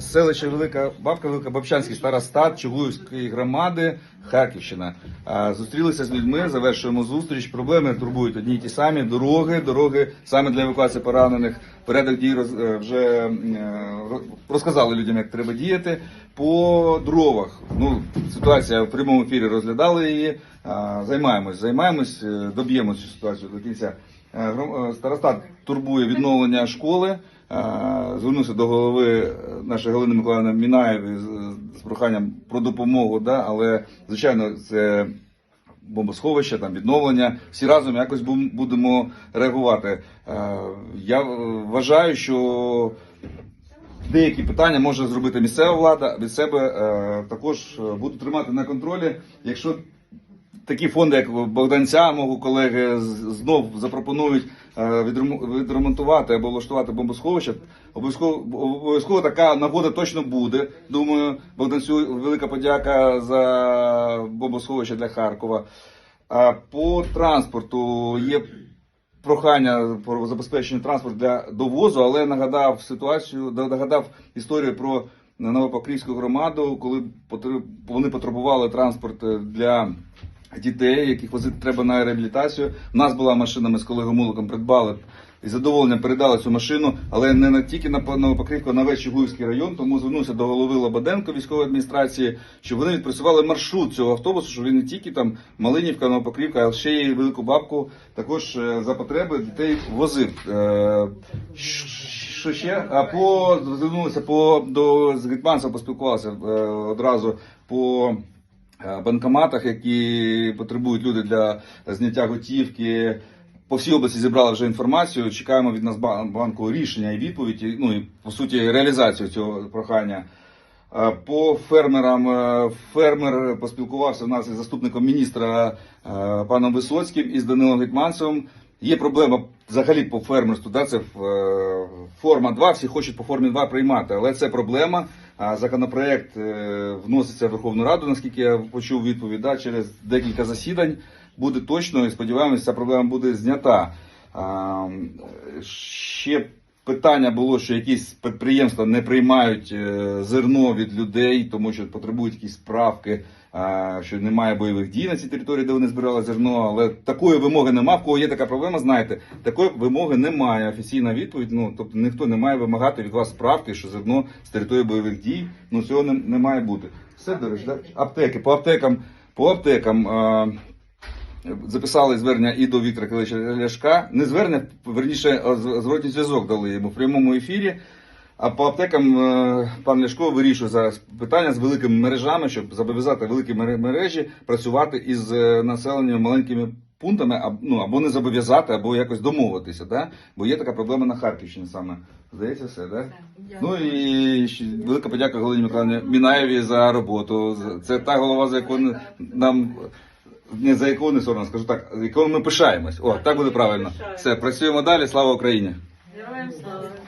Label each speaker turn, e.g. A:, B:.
A: селище Велика Бабка, Велика Бабчанський старостат Чугуївської громади, Харківщина. Зустрілися з людьми, завершуємо зустріч. Проблеми турбують одні й ті самі. Дороги, дороги саме для евакуації поранених. Порядок дій роз- е, вже е, розказали людям, як треба діяти. По дровах. Ну, ситуація в прямому ефірі розглядали її. Займаємось, займаємось, е, доб'ємо цю ситуацію до кінця. Е, е, Старостат турбує відновлення школи. Е, Звернувся до голови нашої Галини Миколаївни Мінаєвої з, проханням про допомогу, да, але звичайно це бомбосховище, там відновлення. Всі разом якось будемо реагувати. Я вважаю, що деякі питання може зробити місцева влада від себе. Також буду тримати на контролі. Якщо такі фонди, як Богданця, мого колеги, знов запропонують е, відремонтувати або влаштувати бомбосховище. Обов'язково обов'язково така нагода точно буде. Думаю, Богданцю велика подяка за бомбосховище для Харкова. А по транспорту є прохання про забезпечення транспорту для довозу, але нагадав ситуацію, нагадав історію про Новопокрівську громаду, коли вони потребували транспорт е, для дітей, яких возити треба на реабілітацію. У нас була машина, ми з колегою Муликом придбали і з задоволенням передали цю машину, але не на тільки на Новопокрівку, а на весь Чугуївський район. Тому звернувся до голови Лободенко військової адміністрації, щоб вони відпрацювали маршрут цього автобусу, щоб він не тільки там Малинівка, Новопокрівка, а ще й велику бабку також е, за потреби дітей возив. Е, Що ще? А по звернулися по до з Гетьманцем поспілкувалися е, одразу по банкоматах, які потребують люди для зняття готівки. По всій області зібрали вже інформацію. Чекаємо від Нацбанку рішення і відповідь, ну і по суті реалізацію цього прохання. Е, По фермерам е, фермер поспілкувався у нас із заступником міністра е, паном Висоцьким і з Данилом Гетманцевим. Є проблема взагалі по фермерству. Да, це е, форма 2, всі хочуть по формі 2 приймати, але це проблема. Законопроект е, вноситься в Верховну Раду, наскільки я почув відповідь, да, через декілька засідань буде точно і сподіваємося, ця проблема буде знята. Ще питання було, що якісь підприємства не приймають е, зерно від людей, тому що потребують якісь справки, що немає бойових дій на цій території, де вони збирали зерно. Але такої вимоги немає. В кого є така проблема, знаєте, такої вимоги немає. Офіційна відповідь. Ну тобто ніхто не має вимагати від вас справки, що зерно з території бойових дій. Ну цього не, не має бути. Все до речі, аптеки по аптекам, по аптекам. А, Записали звернення і до Віктора Килича Ляшка. Не звернення, верніше, зворотній зв'язок дали йому в прямому ефірі. А по аптекам е, пан Ляшко вирішує зараз питання з великими мережами, щоб зобов'язати великі мере- мережі працювати із е, населенням маленькими пунктами, ну, або не зобов'язати, або якось домовитися. Да? Бо є така проблема на Харківщині саме. Здається, все, да? Ну і велика подяка Галині Миколаївні Мінаєві за роботу. Це та голова, за яку нам не за яку не соромно, скажу так, якою ми пишаємось. О, так буде правильно. Все, працюємо далі. Слава Україні!
B: Героям слава!